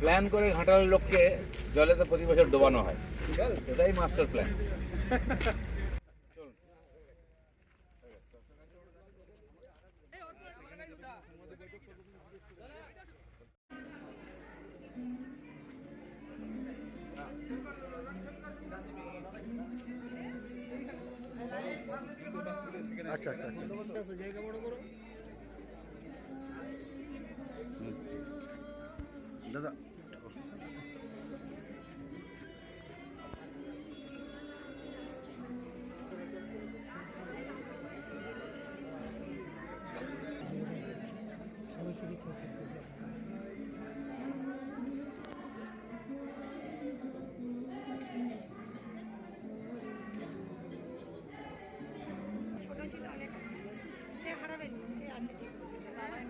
Plan করে ঘাটালের লোককে জলেতে প্রতি বছর ডোবানো হয় এটাই মাস্টার প্ল্যান আচ্ছা আচ্ছা আচ্ছা হুম। দাদা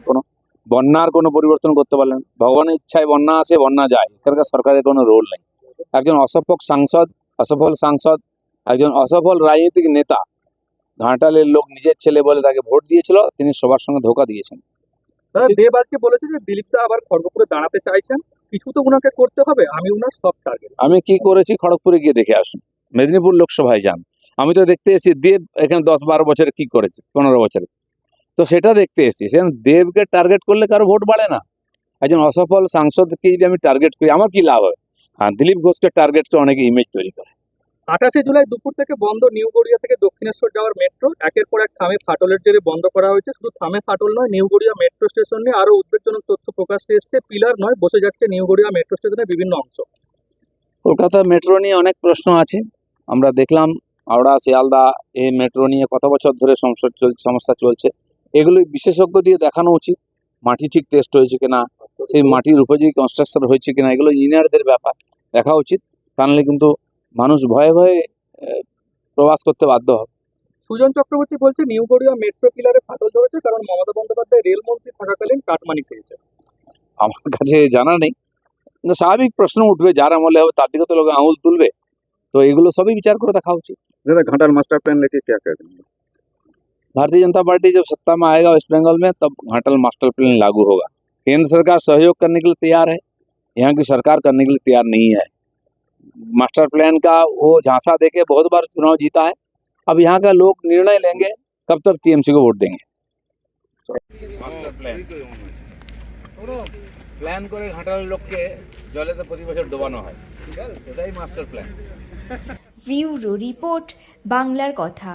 কোনো বন্যার কোনো পরিবর্তন করতে পারলেন ভগবানের ইচ্ছায় বন্যা আসে বন্যা যায়। এখানকার সরকারের কোনো রোল নেই। একজন অসফল সাংসদ অসফল সাংসদ একজন অসফল রাজনৈতিক নেতা ঘাটালের লোক নিজের ছেলে বলে তাকে ভোট দিয়েছিল তিনি সবার সঙ্গে ধোকা দিয়েছেন। দেব আজকে বলেছে যে দিলীপ আবার খড়গপুরে দাঁড়াতে চাইছেন। কিছু তো উনাকে করতে হবে আমি উনার সব টার্গেট আমি কি করেছি? খড়গপুরে গিয়ে দেখে আসুন। মেদিনীপুর লোকসভায় যান। আমি তো দেখতে এসেছি দেব এখানে দশ বারো বছরে কি করেছে পনেরো বছরে। তো সেটা দেখতে এসেছি। সেখানে দেবকে টার্গেট করলে কারও ভোট বাড়ে না। একজন অসফল সাংসদকে যদি আমি টার্গেট করি আমার কি লাভ হবে? হ্যাঁ দিলীপ ঘোষকে টার্গেট করে অনেকে ইমেজ তৈরি করে। আঠাশে জুলাই দুপুর থেকে বন্ধ নিউ গড়িয়া থেকে দক্ষিণেশ্বর যাওয়ার মেট্রো একের পর এক থামে ফাটলের জেরে বন্ধ করা হয়েছে। শুধু থামে ফাটল নয় নিউ গড়িয়া মেট্রো স্টেশন নিয়ে আরও উদ্বেগজনক তথ্য প্রকাশ্যে এসছে। পিলার নয় বসে যাচ্ছে নিউ গড়িয়া মেট্রো স্টেশনের বিভিন্ন অংশ। কলকাতা মেট্রো নিয়ে অনেক প্রশ্ন আছে। আমরা দেখলাম হাওড়া শিয়ালদা এই মেট্রো নিয়ে কত বছর ধরে সমস্যা চলছে সমস্যা চলছে। এগুলো বিশেষজ্ঞ দিয়ে দেখানো উচিত। মাটি ঠিক টেস্ট হয়েছে কিনা সেই মাটির উপযোগী কনস্ট্রাকশন হয়েছে কিনা এগুলো ইঞ্জিনিয়ারদের ব্যাপার। দেখা উচিত তা নাহলে কিন্তু মানুষ ভয়ে ভয়ে প্রবাস করতে বাধ্য হবে। সুজন চক্রবর্তী বলছে নিউ গড়িয়া মেট্রো পিলারে ফাটল ধরেছে কারণ মমতা বন্দ্যোপাধ্যায় রেলমন্ত্রী থাকাকালীন কাটমানি খেয়েছে আমার কাছে জানা নেই। স্বাভাবিক প্রশ্ন উঠবে যার আমলে হবে তার দিকে তো লোক আঙুল তুলবে। তো এগুলো সবই বিচার করে দেখা উচিত। দাদা ঘাটাল মাস্টার প্ল্যান লেখে কে কে भारतीय जनता पार्टी जब सत्ता में आएगा वेस्ट बंगाल में तब घाटल मास्टर प्लान लागू होगा केंद्र सरकार सहयोग करने के लिए तैयार है यहाँ की सरकार करने के लिए तैयार नहीं है मास्टर प्लान का वो झांसा देके बहुत बार चुनाव जीता है अब यहाँ का लोग निर्णय लेंगे कब तक टीएमसी को वोट देंगे মাস্টার প্ল্যান প্ল্যান করে ঘাটালের লোককে জলেতে প্রতি বছর ডোবানো হয় এটাই মাস্টার প্ল্যান ভিউরো রিপোর্ট বাংলার কথা